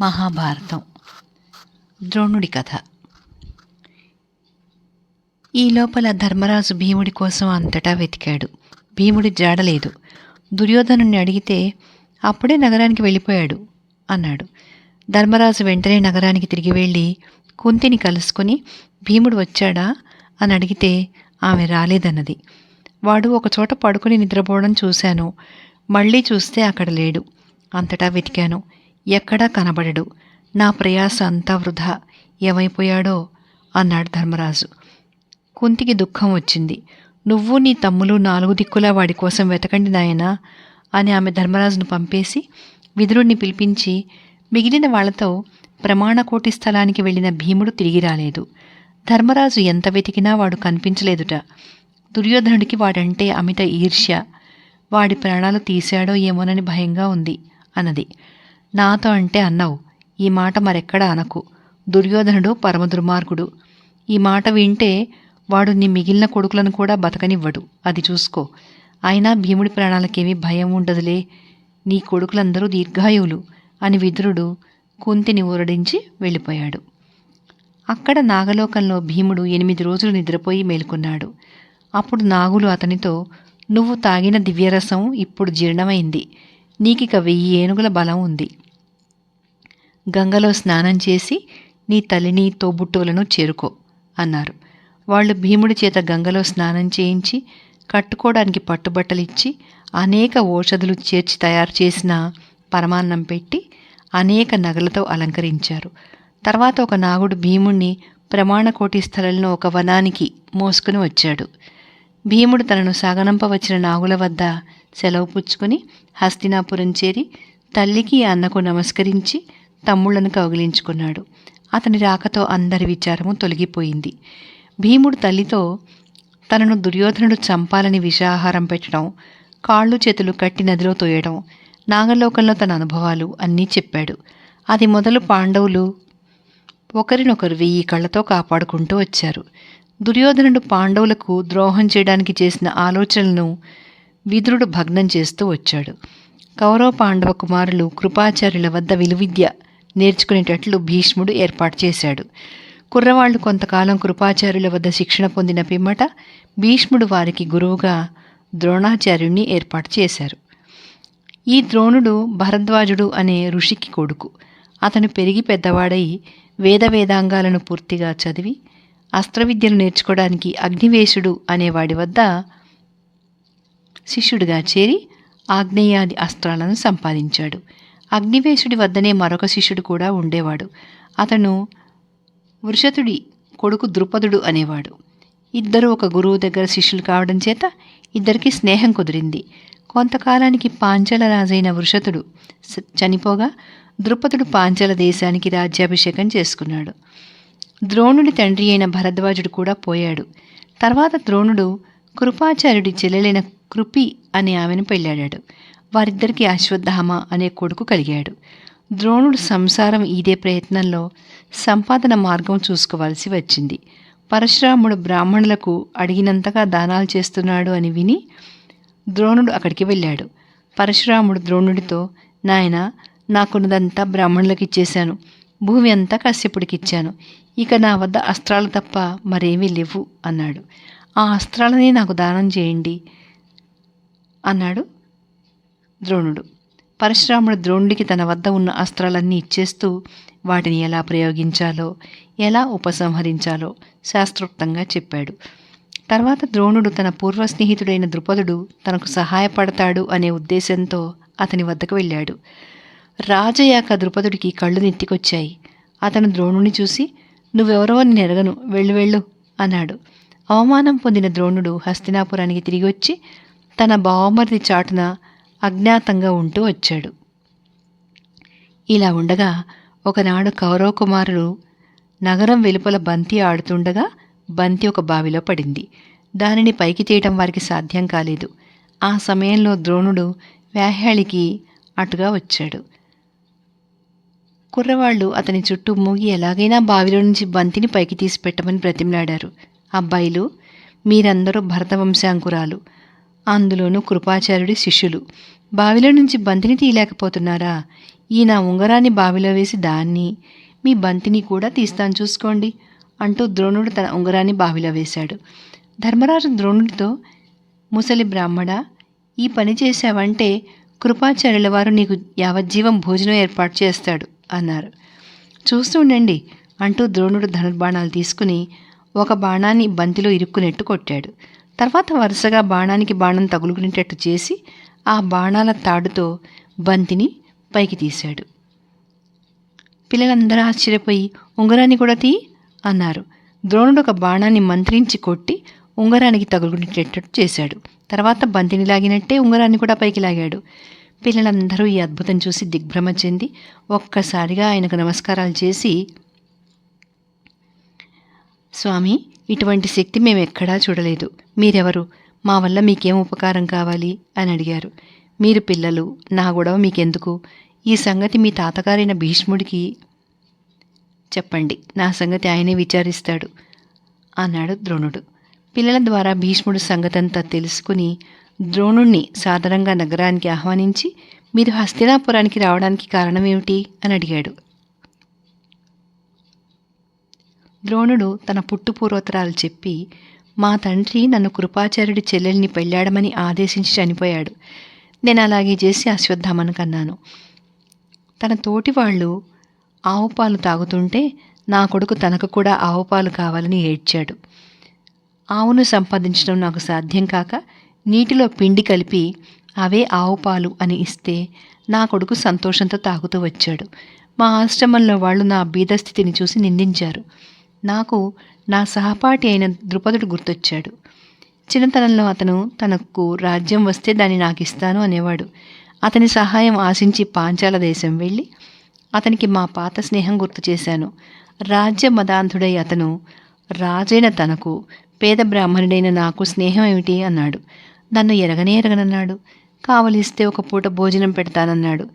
మహాభారతం. ద్రోణుడి కథ. ఈ లోపల ధర్మరాజు భీముడి కోసం అంతటా వెతికాడు. భీముడి జాడలేదు దుర్యోధనుని అడిగితే అప్పుడే నగరానికి వెళ్ళిపోయాడు అన్నాడు. ధర్మరాజు వెంటనే నగరానికి తిరిగి వెళ్ళి కుంతిని కలుసుకొని భీముడు వచ్చాడా? అని అడిగితే ఆమె రాలేదన్నది. వాడు ఒకచోట పడుకుని నిద్రపోవడం చూశాను. మళ్ళీ చూస్తే అక్కడ లేడు. అంతటా వెతికాను. ఎక్కడా కనబడడు. నా ప్రయాస అంతా వృధా. ఏమైపోయాడో? అన్నాడు ధర్మరాజు. కుంతికి దుఃఖం వచ్చింది. నువ్వు నీ తమ్ములు నాలుగు దిక్కులా వాడి కోసం వెతకండి నాయనా అని ఆమె ధర్మరాజును పంపేసి విదురుణ్ణి పిలిపించి మిగిలిన వాళ్ళతో ప్రమాణకోటి స్థలానికి వెళ్ళిన భీముడు తిరిగి రాలేదు. ధర్మరాజు ఎంత వెతికినా వాడు కనిపించలేదుట. దుర్యోధనుడికి వాడంటే అమిత ఈర్ష్య. వాడి ప్రాణాలు తీశాడో ఏమోనని భయంగా ఉంది అన్నది. నాతో అంటే అన్నావు. ఈ మాట మరెక్కడ అనకు. దుర్యోధనుడు పరమ దుర్మార్గుడు ఈ మాట వింటే వాడు నీ మిగిలిన కొడుకులను కూడా బతకనివ్వడు. అది చూసుకో. అయినా భీముడి ప్రాణాలకేమీ భయం ఉండదులే. నీ కొడుకులందరూ దీర్ఘాయువులు అని విదురుడు కుంతిని ఊరడించి వెళ్ళిపోయాడు. అక్కడ నాగలోకంలో భీముడు ఎనిమిది రోజులు నిద్రపోయి మేలుకున్నాడు. అప్పుడు నాగులు అతనితో నువ్వు తాగిన దివ్యరసం ఇప్పుడు జీర్ణమైంది. నీకిక వెయ్యి ఏనుగుల బలం ఉంది. గంగలో స్నానం చేసి నీ తల్లిని తోబుట్టువులను చేరుకో అన్నారు. వాళ్ళు భీముడి చేత గంగలో స్నానం చేయించి కట్టుకోవడానికి పట్టుబట్టలిచ్చి అనేక ఓషధులు చేర్చి తయారు చేసిన పరమాన్నం పెట్టి అనేక నగలతో అలంకరించారు. తర్వాత ఒక నాగుడు భీముణ్ణి ప్రమాణకోటి స్థలంలో ఒక వనానికి మోసుకుని వచ్చాడు. భీముడు తనను సాగనంపవచ్చిన నాగుల వద్ద సెలవు పుచ్చుకుని హస్తినాపురం చేరి తల్లికి అన్నకు నమస్కరించి తమ్ముళ్ళను కౌగిలించుకున్నాడు. అతని రాకతో అందరి విచారము తొలగిపోయింది. భీముడు తల్లితో తనను దుర్యోధనుడు చంపాలని విషాహారం పెట్టడం కాళ్ళు చేతులు కట్టి నదిలో తోయడం నాగలోకంలో తన అనుభవాలు అన్నీ చెప్పాడు. అది మొదలు పాండవులు ఒకరినొకరు వెయ్యి కళ్ళతో కాపాడుకుంటూ వచ్చారు. దుర్యోధనుడు పాండవులకు ద్రోహం చేయడానికి చేసిన ఆలోచనలను విదురుడు భగ్నం చేస్తూ వచ్చాడు. కౌరవ పాండవ కుమారులు కృపాచార్యుల వద్ద విలువిద్య నేర్చుకునేటట్లు భీష్ముడు ఏర్పాటు చేశాడు. కుర్రవాళ్ళు కొంతకాలం కృపాచార్యుల వద్ద శిక్షణ పొందిన పిమ్మట భీష్ముడు వారికి గురువుగా ద్రోణాచార్యుణ్ణి ఏర్పాటు చేశారు. ఈ ద్రోణుడు భరద్వాజుడు అనే ఋషికి కొడుకు. అతను పెరిగి పెద్దవాడై వేద వేదాంగాలను పూర్తిగా చదివి అస్త్రవిద్యను నేర్చుకోవడానికి అగ్నివేశుడు అనేవాడి వద్ద శిష్యుడిగా చేరి ఆగ్నేయాది అస్త్రాలను సంపాదించాడు. అగ్నివేశుడి వద్దనే మరొక శిష్యుడు కూడా ఉండేవాడు. అతను వృషతుడి కొడుకు ద్రుపదుడు అనేవాడు. ఇద్దరు ఒక గురువు దగ్గర శిష్యులు కావడం చేత ఇద్దరికి స్నేహం కుదిరింది. కొంతకాలానికి పాంచల రాజైన వృషతుడు చనిపోగా ద్రుపదుడు పాంచల దేశానికి రాజ్యాభిషేకం చేసుకున్నాడు. ద్రోణుడి తండ్రి అయిన భరద్వాజుడు కూడా పోయాడు. తర్వాత ద్రోణుడు కృపాచార్యుడి చెల్లెలైన కృపి అనే ఆమెను పెళ్ళాడాడు వారిద్దరికీ అశ్వత్థామ అనే కొడుకు కలిగాడు. ద్రోణుడు సంసారం ఈదే ప్రయత్నంలో సంపాదన మార్గం చూసుకోవాల్సి వచ్చింది. పరశురాముడు బ్రాహ్మణులకు అడిగినంతగా దానాలు చేస్తున్నాడు అని విని ద్రోణుడు అక్కడికి వెళ్ళాడు. పరశురాముడు ద్రోణుడితో నాయన నాకున్నదంతా బ్రాహ్మణులకు ఇచ్చేశాను. భూమి అంతా కశ్యపుడికిచ్చాను ఇక నా వద్ద అస్త్రాలు తప్ప మరేమీ లేవు అన్నాడు. ఆ అస్త్రాలనే నాకు దానం చేయండి అన్నాడు ద్రోణుడు. పరశురాముడు ద్రోణుడికి తన వద్ద ఉన్న అస్త్రాలన్నీ ఇచ్చేస్తూ వాటిని ఎలా ప్రయోగించాలో ఎలా ఉపసంహరించాలో శాస్త్రోక్తంగా చెప్పాడు. తర్వాత ద్రోణుడు తన పూర్వ స్నేహితుడైన ద్రుపదుడు తనకు సహాయపడతాడు అనే ఉద్దేశంతో అతని వద్దకు వెళ్ళాడు. రాజయ్యాక ద్రుపదుడికి కళ్ళు నెత్తికొచ్చాయి. అతను ద్రోణుని చూసి నువ్వెవరో అని ఎరగను వెళ్ళు వెళ్ళు అన్నాడు. అవమానం పొందిన ద్రోణుడు హస్తినాపురానికి తిరిగి వచ్చి తన బావమరిది చాటున అజ్ఞాతంగా ఉంటూ వచ్చాడు. ఇలా ఉండగా ఒకనాడు కౌరవ కుమారుడు నగరం వెలుపల బంతి ఆడుతుండగా బంతి ఒక బావిలో పడింది. దానిని పైకి తీయటం వారికి సాధ్యం కాలేదు. ఆ సమయంలో ద్రోణుడు వ్యాహ్యాళికి అటుగా వచ్చాడు. కుర్రవాళ్ళు అతని చుట్టూ మూగి ఎలాగైనా బావిలో నుంచి బంతిని పైకి తీసి పెట్టమని బ్రతిమలాడారు. అబ్బాయిలు మీరందరూ భరతవంశాంకురాలు. అందులోనూ కృపాచార్యుడి శిష్యులు బావిలో నుంచి బంతిని తీయలేకపోతున్నారా? ఈ నా ఉంగరాన్ని బావిలో వేసి దాన్ని మీ బంతిని కూడా తీస్తాను చూసుకోండి అంటూ ద్రోణుడు తన ఉంగరాన్ని బావిలో వేశాడు. ధర్మరాజు ద్రోణుడితో ముసలి బ్రాహ్మణ ఈ పని చేశావంటే కృపాచార్యుల వారు నీకు యావజ్జీవం భోజనం ఏర్పాటు చేస్తాడు అన్నారు. చూస్తూ ఉండండి అంటూ ద్రోణుడు ధనుర్బాణాలు తీసుకుని ఒక బాణాన్ని బంతిలో ఇరుక్కునట్టు కొట్టాడు. తర్వాత వరుసగా బాణానికి బాణం తగులుకునేటట్టు చేసి ఆ బాణాల తాడుతో బంతిని పైకి తీశాడు. పిల్లలందరూ ఆశ్చర్యపోయి ఉంగరాన్ని కూడా తీ అన్నారు. ద్రోణుడు ఒక బాణాన్ని మంత్రించి కొట్టి ఉంగరానికి తగులుకునేటట్టు చేశాడు. తర్వాత బంతిని లాగినట్టే ఉంగరాన్ని కూడా పైకి లాగాడు. పిల్లలందరూ ఈ అద్భుతం చూసి దిగ్భ్రమ చెంది ఒక్కసారిగా ఆయనకు నమస్కారాలు చేసి స్వామి ఇటువంటి శక్తి మేము ఎక్కడా చూడలేదు. మీరెవరు? మా వల్ల మీకేం ఉపకారం కావాలి? అని అడిగారు. మీరు పిల్లలు నా గొడవ మీకెందుకు? ఈ సంగతి మీ తాతగారైన భీష్ముడికి చెప్పండి. నా సంగతి ఆయనే విచారిస్తాడు అన్నాడు ద్రోణుడు. పిల్లల ద్వారా భీష్ముడు సంగతంతా తెలుసుకుని ద్రోణుణ్ణి సాధారణంగా నగరానికి ఆహ్వానించి మీరు హస్తినాపురానికి రావడానికి కారణం ఏమిటి అని అడిగాడు. ద్రోణుడు తన పుట్టుపూర్వోత్తరాలు చెప్పి మా తండ్రి నన్ను కృపాచార్యుడి చెల్లెల్ని పెళ్ళాడమని ఆదేశించి చనిపోయాడు. నేను అలాగే చేసి అశ్వత్థామను కన్నాను. తన తోటి వాళ్ళు ఆవు పాలు తాగుతుంటే నా కొడుకు తనకు కూడా ఆవు పాలు కావాలని ఏడ్చాడు. ఆవును సంపాదించడం నాకు సాధ్యం కాక నీటిలో పిండి కలిపి అవే ఆవు పాలు అని ఇస్తే నా కొడుకు సంతోషంతో తాగుతూ వచ్చాడు. మా ఆశ్రమంలో వాళ్ళు నా బీదస్థితిని చూసి నిందించారు. నాకు నా సహపాఠి అయిన ద్రుపదుడు గుర్తొచ్చాడు. చిన్నతనంలో అతను తనకు రాజ్యం వస్తే దాన్ని నాకు ఇస్తాను అనేవాడు. అతని సహాయం ఆశించి పాంచాల దేశం వెళ్ళి అతనికి మా పాత స్నేహం గుర్తు చేశాను. రాజ్య మదాంధుడై అతను రాజైన తనకు పేద బ్రాహ్మణుడైన నాకు స్నేహం ఏమిటి అన్నాడు. నన్ను ఎరగనే ఎరగనన్నాడు. కావలిస్తే ఒక పూట భోజనం పెడతానన్నాడు.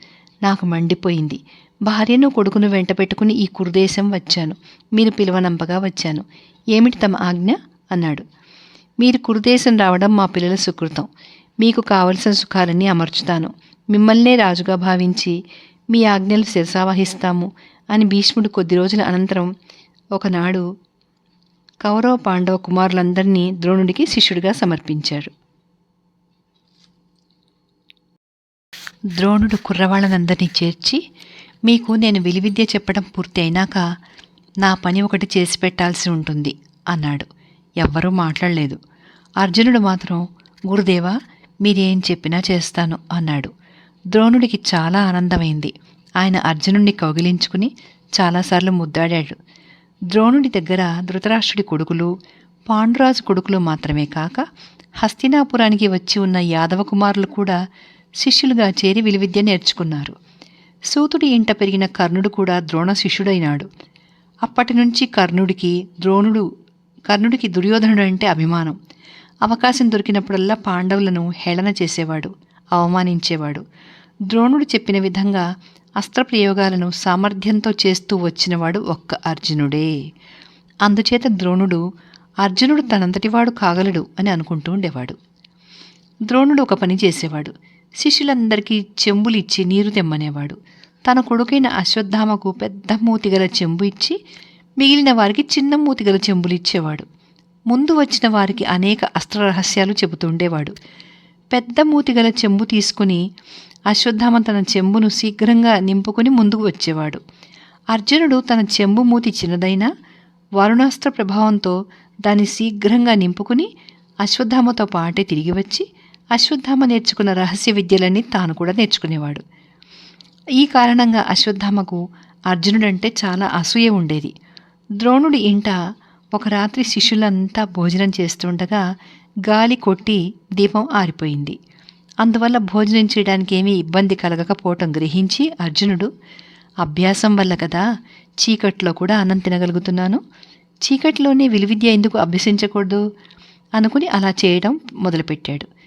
నాకు మండిపోయింది. భార్యను కొడుకును వెంట పెట్టుకుని ఈ కురుదేశం వచ్చాను. మీరు పిలవనంపగా వచ్చాను. ఏమిటి తమ ఆజ్ఞ? అన్నాడు. మీరు కురుదేశం రావడం మా పిల్లల సుకృతం. మీకు కావలసిన సుఖాలన్నీ అమర్చుతాను. మిమ్మల్నే రాజుగా భావించి మీ ఆజ్ఞలు శిరసావహిస్తాము అని భీష్ముడు కొద్ది రోజుల అనంతరం ఒకనాడు కౌరవ పాండవ కుమారులందరినీ ద్రోణుడికి శిష్యుడిగా సమర్పించాడు. ద్రోణుడు కుర్రవాళ్ళనందరినీ చేర్చి మీకు నేను విలువిద్య చెప్పడం పూర్తి అయినాక నా పని ఒకటి చేసి పెట్టాల్సి ఉంటుంది అన్నాడు. ఎవ్వరూ మాట్లాడలేదు. అర్జునుడు మాత్రం గురుదేవా మీరేం చెప్పినా చేస్తాను అన్నాడు. ద్రోణుడికి చాలా ఆనందమైంది. ఆయన అర్జునుడిని కౌగిలించుకుని చాలాసార్లు ముద్దాడాడు. ద్రోణుడి దగ్గర ధృతరాష్ట్రుడి కొడుకులు పాండురాజు కొడుకులు మాత్రమే కాక హస్తినాపురానికి వచ్చి ఉన్న యాదవ కుమారులు కూడా శిష్యులుగా చేరి విలువిద్య నేర్చుకున్నారు. సూతుడి ఇంట పెరిగిన కర్ణుడు కూడా ద్రోణ శిష్యుడైనాడు. అప్పటి నుంచి కర్ణుడికి ద్రోణుడు కర్ణుడికి దుర్యోధనుడు అంటే అభిమానం. అవకాశం దొరికినప్పుడల్లా పాండవులను హేళన చేసేవాడు అవమానించేవాడు. ద్రోణుడు చెప్పిన విధంగా అస్త్రప్రయోగాలను సామర్థ్యంతో చేస్తూ వచ్చినవాడు ఒక్క అర్జునుడే. అందుచేత ద్రోణుడు అర్జునుడు తనంతటివాడు కాగలడు అని అనుకుంటూ ఉండేవాడు. ద్రోణుడు ఒక పని చేసేవాడు. శిష్యులందరికీ చెంబులు ఇచ్చి నీరు తెమ్మనేవాడు. తన కొడుకైన అశ్వత్థామకు పెద్ద మూతిగల చెంబు ఇచ్చి మిగిలిన వారికి చిన్న మూతిగల చెంబులు ఇచ్చేవాడు. ముందు వచ్చిన వారికి అనేక అస్త్ర రహస్యాలు చెబుతుండేవాడు పెద్ద మూతిగల చెంబు తీసుకుని అశ్వత్థామ తన చెంబును శీఘ్రంగా నింపుకుని ముందుకు వచ్చేవాడు. అర్జునుడు తన చెంబు మూతి చిన్నదైనా వరుణాస్త్ర ప్రభావంతో దాన్ని శీఘ్రంగా నింపుకుని అశ్వత్థామతో పాటే తిరిగి వచ్చి అశ్వత్థామ నేర్చుకున్న రహస్య విద్యలన్నీ తాను కూడా నేర్చుకునేవాడు. ఈ కారణంగా అశ్వత్థామకు అర్జునుడంటే చాలా అసూయ ఉండేది. ద్రోణుడి ఇంట ఒక రాత్రి శిష్యులంతా భోజనం చేస్తుండగా గాలి కొట్టి దీపం ఆరిపోయింది. అందువల్ల భోజనం చేయడానికి ఏమీ ఇబ్బంది కలగకపోవటం గ్రహించి అర్జునుడు అభ్యాసం వల్ల కదా చీకట్లో కూడా అన్నం తినగలుగుతున్నాను? చీకట్లోనే విలువిద్య ఎందుకు అభ్యసించకూడదు? అనుకుని అలా చేయడం మొదలుపెట్టాడు.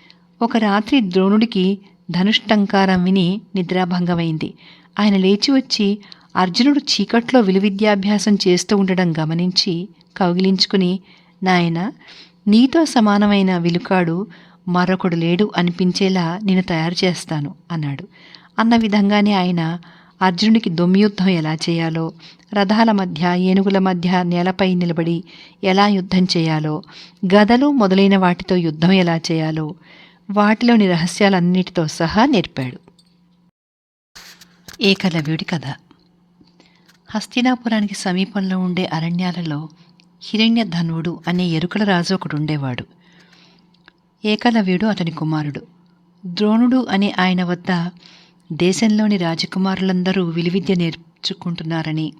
ఒక రాత్రి ద్రోణుడికి ధనుష్టంకారం విని నిద్రాభంగమైంది. ఆయన లేచి వచ్చి అర్జునుడు చీకట్లో విలువిద్యాభ్యాసం చేస్తూ ఉండడం గమనించి కౌగిలించుకుని నాయన నీతో సమానమైన విలుకాడు మరొకడు లేడు అనిపించేలా నేను తయారు చేస్తాను అన్నాడు. అన్న విధంగానే ఆయన అర్జునుడికి దొమ్మియుద్ధం ఎలా చేయాలో రథాల మధ్య ఏనుగుల మధ్య నేలపై నిలబడి ఎలా యుద్ధం చేయాలో గదలు మొదలైన వాటితో యుద్ధం ఎలా చేయాలో వాటిలోని రహస్యాలన్నిటితో సహా నేర్పాడు. ఏకలవ్యుడి కథ హస్తినాపురానికి సమీపంలో ఉండే అరణ్యాలలో హిరణ్యధనువుడు అనే ఎరుకల రాజు ఒకడు ఉండేవాడు. ఏకలవ్యుడు అతని కుమారుడు. ద్రోణుడు అనే ఆయన వద్ద దేశంలోని రాజకుమారులందరూ విలువిద్య నేర్చుకుంటున్నారని.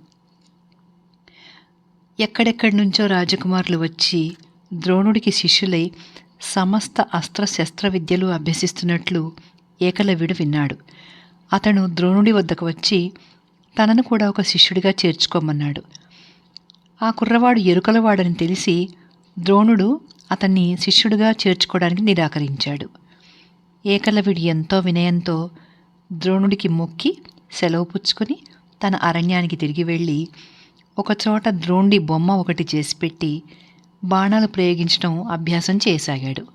ఎక్కడెక్కడి నుంచో రాజకుమారులు వచ్చి ద్రోణుడికి శిష్యులై సమస్త అస్త్ర శస్త్ర విద్యలు అభ్యసిస్తున్నట్లు ఏకలవ్యుడు విన్నాడు. అతను ద్రోణుడి వద్దకు వచ్చి తనను కూడా ఒక శిష్యుడిగా చేర్చుకోమన్నాడు. ఆ కుర్రవాడు ఎరుకలవాడని తెలిసి ద్రోణుడు అతన్ని శిష్యుడిగా చేర్చుకోవడానికి నిరాకరించాడు. ఏకలవిడి ఎంతో వినయంతో ద్రోణుడికి మొక్కి సెలవు పుచ్చుకొని తన అరణ్యానికి తిరిగి వెళ్ళి ఒకచోట ద్రోణుడి బొమ్మ ఒకటి చేసి పెట్టి బాణాలు ప్రయోగించడం అభ్యాసం చేయసాగాడు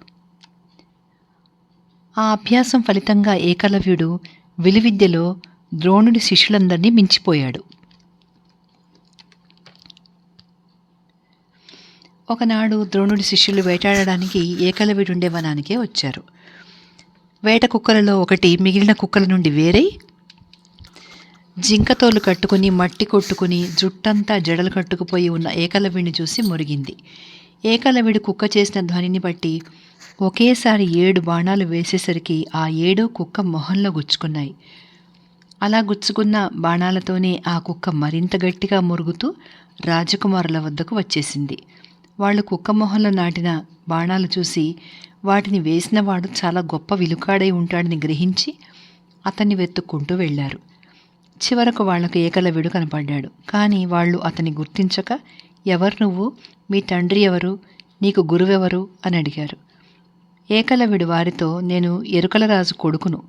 ఆ అభ్యాసం ఫలితంగా ఏకలవ్యుడు విలువిద్యలో ద్రోణుడి శిష్యులందరినీ మించిపోయాడు. ఒకనాడు ద్రోణుడి శిష్యులు వేటాడడానికి ఏకలవ్యుడుండే వనానికే వచ్చారు. వేట కుక్కలలో ఒకటి మిగిలిన కుక్కల నుండి వేరై జింకతోలు కట్టుకుని మట్టి కొట్టుకుని జుట్టంతా జడలు కట్టుకుపోయి ఉన్న ఏకలవ్యుడిని చూసి మురిగింది. ఏకలవిడి కుక్క చేసిన ధ్వనిని బట్టి ఒకేసారి ఏడు బాణాలు వేసేసరికి ఆ ఏడో కుక్క మొహంలో గుచ్చుకున్నాయి. అలా గుచ్చుకున్న బాణాలతోనే ఆ కుక్క మరింత గట్టిగా మురుగుతూ రాజకుమారుల వద్దకు వచ్చేసింది. వాళ్ళు కుక్క మొహంలో నాటిన బాణాలు చూసి వాటిని వేసినవాడు చాలా గొప్ప విలుకాడై ఉంటాడని గ్రహించి అతన్ని వెతుక్కుంటూ వెళ్ళారు. చివరకు వాళ్ళకు ఏకలవిడు కనపడ్డాడు. కానీ వాళ్ళు అతన్ని గుర్తించక ఎవరు నువ్వు? మీ తండ్రి ఎవరు? నీకు గురువెవరు అని అడిగారు. ఏకలవిడు వారితో నేను ఎరుకలరాజు కొడుకును.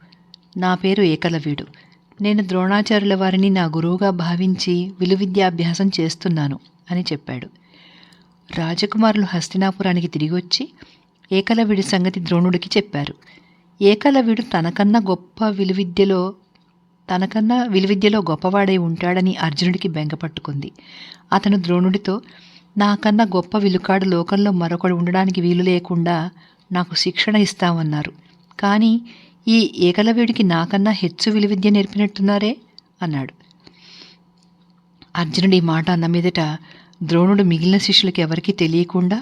నా పేరు ఏకలవ్యుడు. నేను ద్రోణాచార్యుల వారిని నా గురువుగా భావించి విలువిద్యాభ్యాసం చేస్తున్నాను అని చెప్పాడు. రాజకుమారులు హస్తినాపురానికి తిరిగి వచ్చి సంగతి ద్రోణుడికి చెప్పారు. ఏకలవిడు తనకన్నా గొప్ప విలువిద్యలో తనకన్నా విలువిద్యలో గొప్పవాడై ఉంటాడని అర్జునుడికి బెంగపట్టుకుంది అతను ద్రోణుడితో నాకన్నా గొప్ప విలుకాడు లోకంలో మరొకడు ఉండడానికి వీలు లేకుండా నాకు శిక్షణ ఇస్తామన్నారు కానీ ఈ ఏకలవ్యుడికి నాకన్నా హెచ్చు విలువిద్య నేర్పినట్టున్నారే అన్నాడు. అర్జునుడి మాట అన్న మీదట ద్రోణుడు మిగిలిన శిష్యులకి ఎవరికీ తెలియకుండా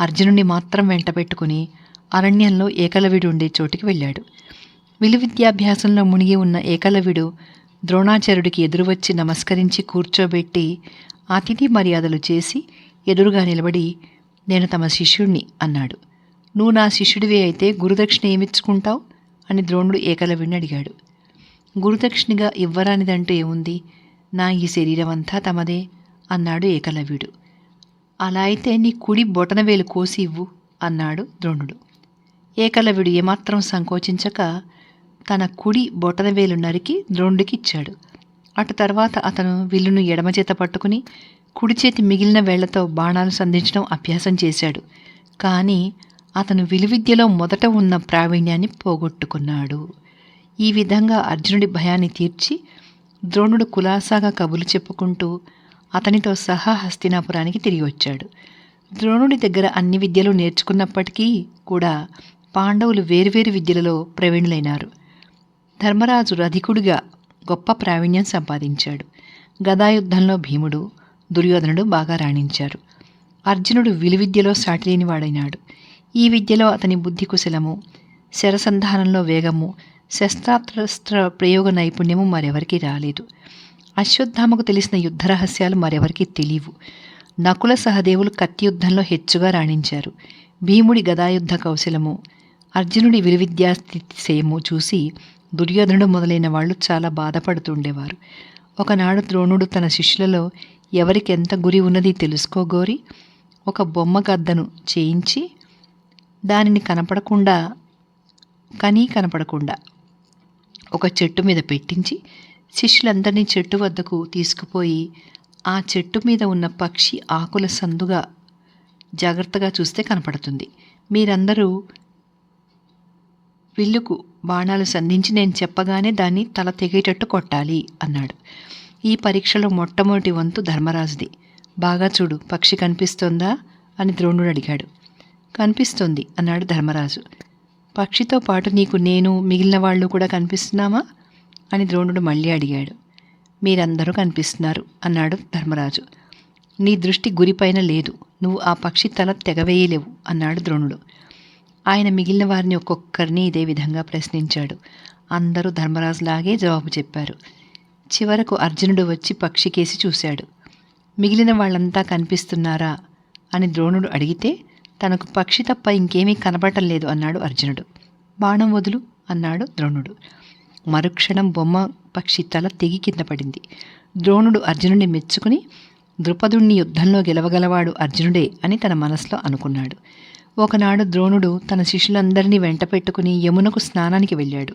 అర్జునుడిని మాత్రం వెంట పెట్టుకుని అరణ్యంలో ఏకలవ్యుడు ఉండే చోటికి వెళ్ళాడు. విలు విద్యాభ్యాసంలో మునిగి ఉన్న ఏకలవ్యుడు ద్రోణాచార్యుడికి ఎదురువచ్చి నమస్కరించి కూర్చోబెట్టి అతిథి మర్యాదలు చేసి ఎదురుగా నిలబడి నేను తమ శిష్యుణ్ణి అన్నాడు. నువ్వు నా శిష్యుడివి అయితే గురుదక్షిణ ఏమిచ్చుకుంటావు? అని ద్రోణుడు ఏకలవ్యుడిని అడిగాడు. గురుదక్షిణగా ఇవ్వరానిదంటూ ఏముంది? నా ఈ శరీరం అంతా తమదే అన్నాడు ఏకలవ్యుడు. అలా అయితే నీ కుడి బొటనవేలు కోసి ఇవ్వు అన్నాడు ద్రోణుడు. ఏకలవ్యుడు ఏమాత్రం సంకోచించక తన కుడి బొటనవేలు నరికి ద్రోణుడికి ఇచ్చాడు అటు తర్వాత అతను విల్లును ఎడమ చేత పట్టుకుని కుడి చేతి మిగిలిన వేళ్ళతో బాణాలు సంధించడం అభ్యాసం చేశాడు. కానీ అతను విలువిద్యలో మొదట ఉన్న ప్రావీణ్యాన్ని పోగొట్టుకున్నాడు. ఈ విధంగా అర్జునుడి భయాన్ని తీర్చి ద్రోణుడు కులాసాగా కబులు చెప్పుకుంటూ అతనితో సహా హస్తినాపురానికి తిరిగి వచ్చాడు. ద్రోణుడి దగ్గర అన్ని విద్యలు నేర్చుకున్నప్పటికీ కూడా పాండవులు వేరువేరు విద్యలలో ప్రవీణులైనారు. ధర్మరాజు రధికుడిగా గొప్ప ప్రావీణ్యం సంపాదించాడు. గదాయుద్ధంలో భీముడు దుర్యోధనుడు బాగా రాణించారు. అర్జునుడు విలువిద్యలో సాటిలేనివాడైనాడు ఈ విద్యలో అతని బుద్ధి కుశలము శరసంధానంలో వేగము శస్త్రాస్త్ర ప్రయోగ నైపుణ్యము మరెవరికి రాలేదు. అశ్వత్థామకు తెలిసిన యుద్ధ రహస్యాలు మరెవరికి తెలియవు. నకుల సహదేవులు కత్తి యుద్ధంలో హెచ్చుగా రాణించారు. భీముడి గదాయుద్ధ కౌశలము అర్జునుడి విలువిద్యాస్థితిశయము చూసి దుర్యోధనుడు మొదలైన వాళ్ళు చాలా బాధపడుతుండేవారు. ఒకనాడు ద్రోణుడు తన శిష్యులలో ఎవరికి ఎంత గురి ఉన్నది తెలుసుకోగోరి ఒక బొమ్మ గద్దను చేయించి దానిని కనపడకుండా కనీ కనపడకుండా ఒక చెట్టు మీద పెట్టించి శిష్యులందరినీ చెట్టు వద్దకు తీసుకుపోయి ఆ చెట్టు మీద ఉన్న పక్షి ఆకుల సందుగా జాగ్రత్తగా చూస్తే కనపడుతుంది. మీరందరూ విల్లుకు బాణాలు సంధించి నేను చెప్పగానే దాన్ని తల తెగేటట్టు కొట్టాలి అన్నాడు. ఈ పరీక్షలో మొట్టమొదటి వంతు ధర్మరాజుది. బాగా చూడు పక్షి కనిపిస్తోందా అని ద్రోణుడు అడిగాడు. కనిపిస్తోంది అన్నాడు ధర్మరాజు. పక్షితో పాటు నీకు నేను మిగిలిన వాళ్ళు కూడా కనిపిస్తున్నామా అని ద్రోణుడు మళ్ళీ అడిగాడు. మీరందరూ కనిపిస్తున్నారు అన్నాడు ధర్మరాజు. నీ దృష్టి గురిపైన లేదు. నువ్వు ఆ పక్షి తల తెగవేయలేవు అన్నాడు ద్రోణుడు. ఆయన మిగిలిన వారిని ఒక్కొక్కరిని ఇదే విధంగా ప్రశ్నించాడు. అందరూ ధర్మరాజులాగే జవాబు చెప్పారు. చివరకు అర్జునుడు వచ్చి పక్షికేసి చూశాడు. మిగిలిన వాళ్ళంతా కనిపిస్తున్నారా? అని ద్రోణుడు అడిగితే తనకు పక్షి తప్ప ఇంకేమీ కనబడటం లేదు అన్నాడు అర్జునుడు. బాణం వదులు అన్నాడు ద్రోణుడు. మరుక్షణం బొమ్మ పక్షి తల తెగి కింద పడింది. ద్రోణుడు అర్జునుడిని మెచ్చుకుని ద్రుపదుణ్ణి యుద్ధంలో గెలవగలవాడు అర్జునుడే అని తన మనసులో అనుకున్నాడు. ఒకనాడు ద్రోణుడు తన శిష్యులందరినీ వెంట పెట్టుకుని యమునకు స్నానానికి వెళ్ళాడు.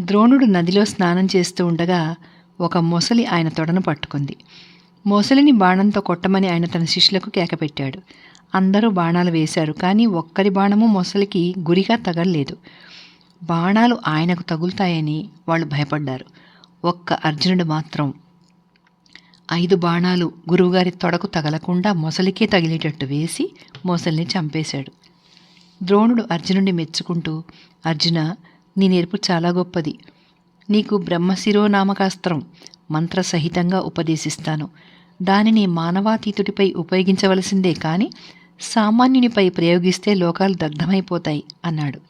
ద్రోణుడు నదిలో స్నానం చేస్తూ ఉండగా ఒక మొసలి ఆయన తొడను పట్టుకుంది. మొసలిని బాణంతో కొట్టమని ఆయన తన శిష్యులకు కేకపెట్టాడు అందరూ బాణాలు వేశారు కానీ ఒక్కరి బాణము మొసలికి గురిగా తగలలేదు. బాణాలు ఆయనకు తగులుతాయని వాళ్ళు భయపడ్డారు. ఒక్క అర్జునుడు మాత్రం ఐదు బాణాలు గురువుగారి తొడకు తగలకుండా మొసలికే తగిలేటట్టు వేసి మొసలిని చంపేశాడు. ద్రోణుడు అర్జునుడిని మెచ్చుకుంటూ అర్జున నీ నేర్పు చాలా గొప్పది. నీకు బ్రహ్మశిరోనామకాస్త్రం మంత్రసహితంగా ఉపదేశిస్తాను. దానిని మానవాతీతుడిపై ఉపయోగించవలసిందే కానీ సామాన్యునిపై ప్రయోగిస్తే లోకాలు దగ్ధమైపోతాయి అన్నాడు.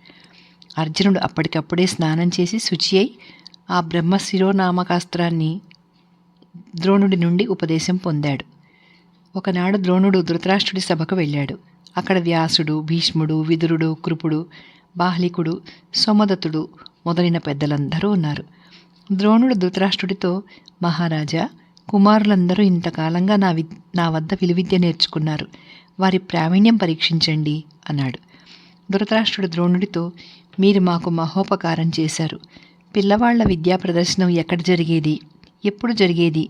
అర్జునుడు అప్పటికప్పుడే స్నానం చేసి శుచి అయి ఆ బ్రహ్మశిరోనామకాస్త్రాన్ని ద్రోణుడి నుండి ఉపదేశం పొందాడు. ఒకనాడు ద్రోణుడు ధృతరాష్ట్రుడి సభకు వెళ్ళాడు. అక్కడ వ్యాసుడు భీష్ముడు విదురుడు కృపుడు బాహ్లికుడు సోమదత్తుడు మొదలైన పెద్దలందరూ ఉన్నారు. ద్రోణుడు ధృతరాష్ట్రుడితో మహారాజా కుమారులందరూ ఇంతకాలంగా నా వి నా వద్ద విలువిద్య నేర్చుకున్నారు. వారి ప్రావీణ్యం పరీక్షించండి అన్నాడు. ధృతరాష్ట్రుడు ద్రోణుడితో మీరు మాకు మహోపకారం చేశారు. పిల్లవాళ్ళ విద్యా ప్రదర్శనం ఎక్కడ జరిగేది? ఎప్పుడు జరిగేది?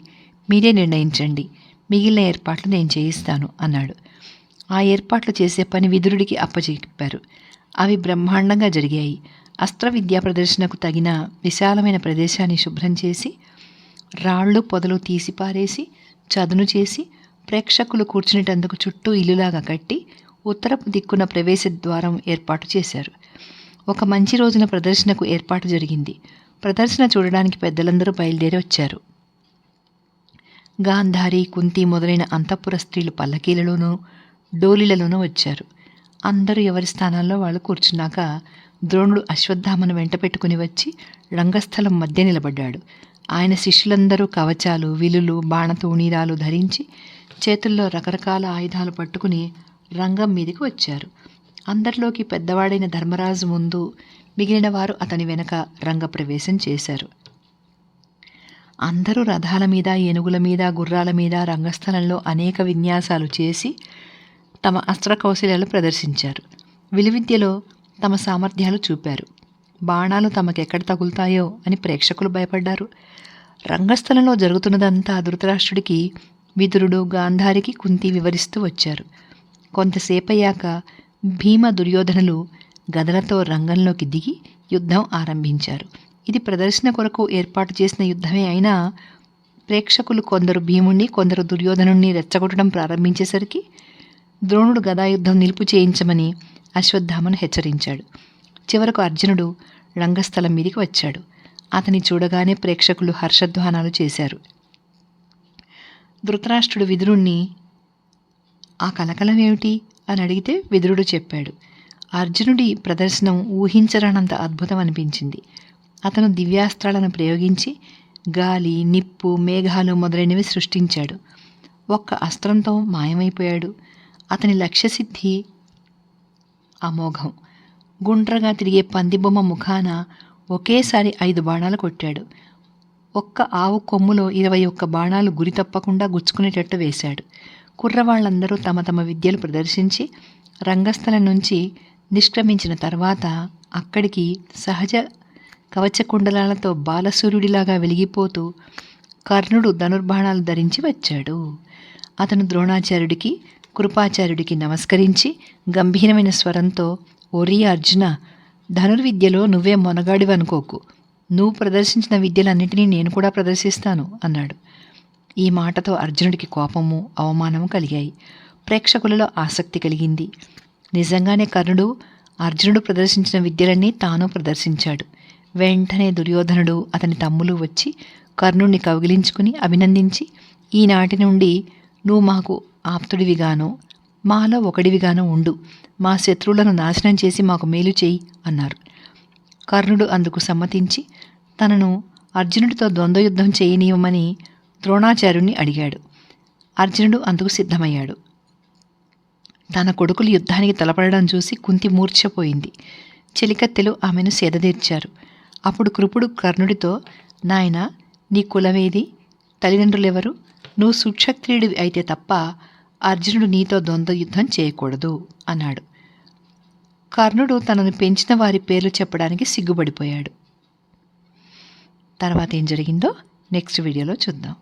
మీరే నిర్ణయించండి. మిగిలిన ఏర్పాట్లు నేను చేయిస్తాను అన్నాడు. ఆ ఏర్పాట్లు చేసే పని విదురుడికి అప్పచెప్పారు. అవి బ్రహ్మాండంగా జరిగాయి. అస్త్ర విద్యా ప్రదర్శనకు తగిన విశాలమైన ప్రదేశాన్ని శుభ్రం చేసి రాళ్ళు పొదలు తీసిపారేసి చదును చేసి ప్రేక్షకులు కూర్చునేటందుకు చుట్టూ ఇల్లులాగా కట్టి ఉత్తరపు దిక్కున ప్రవేశ ద్వారం ఏర్పాటు చేశారు. ఒక మంచి రోజున ప్రదర్శనకు ఏర్పాటు జరిగింది. ప్రదర్శన చూడడానికి పెద్దలందరూ బయలుదేరి వచ్చారు. గాంధారి కుంతి మొదలైన అంతఃపుర స్త్రీలు పల్లకీలలోనూ డోలిలలోనూ వచ్చారు. అందరూ ఎవరి స్థానాల్లో వాళ్ళు కూర్చున్నాక ద్రోణుడు అశ్వత్థామను వెంట పెట్టుకుని వచ్చి రంగస్థలం మధ్య నిలబడ్డాడు. ఆయన శిష్యులందరూ కవచాలు విలులు బాణతూణీరాలు ధరించి చేతుల్లో రకరకాల ఆయుధాలు పట్టుకుని రంగం మీదకి వచ్చారు. అందరిలోకి పెద్దవాడైన ధర్మరాజు ముందు మిగిలిన వారు అతని వెనక రంగప్రవేశం చేశారు. అందరూ రథాల మీద ఏనుగుల మీద గుర్రాల మీద రంగస్థలంలో అనేక విన్యాసాలు చేసి తమ అస్త్రకౌశల్యాలు ప్రదర్శించారు. విలువిద్యలో తమ సామర్థ్యాలు చూపారు. బాణాలు తమకెక్కడ తగులుతాయో అని ప్రేక్షకులు భయపడ్డారు. రంగస్థలంలో జరుగుతున్నదంతా ధృతరాష్ట్రుడికి విదురుడు గాంధారికి కుంతి వివరిస్తూ వచ్చారు. కొంతసేపయ్యాక భీమ దుర్యోధనులు గదలతో రంగంలోకి దిగి యుద్ధం ఆరంభించారు. ఇది ప్రదర్శన కొరకు ఏర్పాటు చేసిన యుద్ధమే అయినా ప్రేక్షకులు కొందరు భీముణ్ణి కొందరు దుర్యోధనుణ్ణి రెచ్చగొట్టడం ప్రారంభించేసరికి ద్రోణుడు గదాయుద్ధం నిలుపు చేయించమని అశ్వత్థామను హెచ్చరించాడు. చివరకు అర్జునుడు రంగస్థలం మీదికి వచ్చాడు. అతని చూడగానే ప్రేక్షకులు హర్షధ్వానాలు చేశారు. ధృతరాష్ట్రుడు విదురుణ్ణి ఆ కలకలం ఏమిటి? అని అడిగితే విదురుడు చెప్పాడు. అర్జునుడి ప్రదర్శనం ఊహించరానంత అద్భుతం అనిపించింది. అతను దివ్యాస్త్రాలను ప్రయోగించి గాలి నిప్పు మేఘాలు మొదలైనవి సృష్టించాడు. ఒక్క అస్త్రంతో మాయమైపోయాడు. అతని లక్ష్యసిద్ధి అమోఘం. గుండ్రగా తిరిగే పందిబొమ్మ ముఖాన ఒకేసారి ఐదు బాణాలు కొట్టాడు. ఒక్క ఆవు కొమ్ములో ఇరవై ఒక్క బాణాలు గురి తప్పకుండా గుచ్చుకునేటట్టు వేశాడు. కుర్రవాళ్ళందరూ తమ తమ విద్యలు ప్రదర్శించి రంగస్థలం నుంచి నిష్క్రమించిన తర్వాత అక్కడికి సహజ కవచకుండలాలతో బాలసూర్యుడిలాగా వెలిగిపోతూ కర్ణుడు ధనుర్బాణాలు ధరించి వచ్చాడు. అతను ద్రోణాచార్యుడికి కృపాచార్యుడికి నమస్కరించి గంభీరమైన స్వరంతో ఒరి అర్జున ధనుర్విద్యలో నువ్వే మొనగాడివనుకోకు. నువ్వు ప్రదర్శించిన విద్యలన్నింటినీ నేను కూడా ప్రదర్శిస్తాను అన్నాడు. ఈ మాటతో అర్జునుడికి కోపము అవమానము కలిగాయి. ప్రేక్షకులలో ఆసక్తి కలిగింది. నిజంగానే కర్ణుడు అర్జునుడు ప్రదర్శించిన విద్యలన్నీ తాను ప్రదర్శించాడు. వెంటనే దుర్యోధనుడు అతని తమ్ములు వచ్చి కర్ణుడిని కౌగిలించుకుని అభినందించి ఈనాటి నుండి నువ్వు మాకు ఆప్తుడివిగాను మాలో ఒకడివిగాను ఉండు మా శత్రువులను నాశనం చేసి మాకు మేలు చేయి అన్నారు. కర్ణుడు అందుకు సమ్మతించి తనను అర్జునుడితో ద్వంద్వయుద్ధం చేయనీయమని ద్రోణాచార్యుణ్ణి అడిగాడు. అర్జునుడు అందుకు సిద్ధమయ్యాడు. తన కొడుకులు యుద్ధానికి తలపడడం చూసి కుంతి మూర్ఛపోయింది. చెలికత్తెలు ఆమెను సేదదీర్చారు. అప్పుడు కృపుడు కర్ణుడితో నాయన నీ కులమేది? తల్లిదండ్రులెవరు? నువ్వు సుక్షత్రియుడివి అయితే తప్ప అర్జునుడు నీతో ద్వంద్వ యుద్ధం చేయకూడదు అన్నాడు. కర్ణుడు తనను పెంచిన వారి పేర్లు చెప్పడానికి సిగ్గుపడిపోయాడు. తర్వాత ఏం జరిగిందో నెక్స్ట్ వీడియోలో చూద్దాం.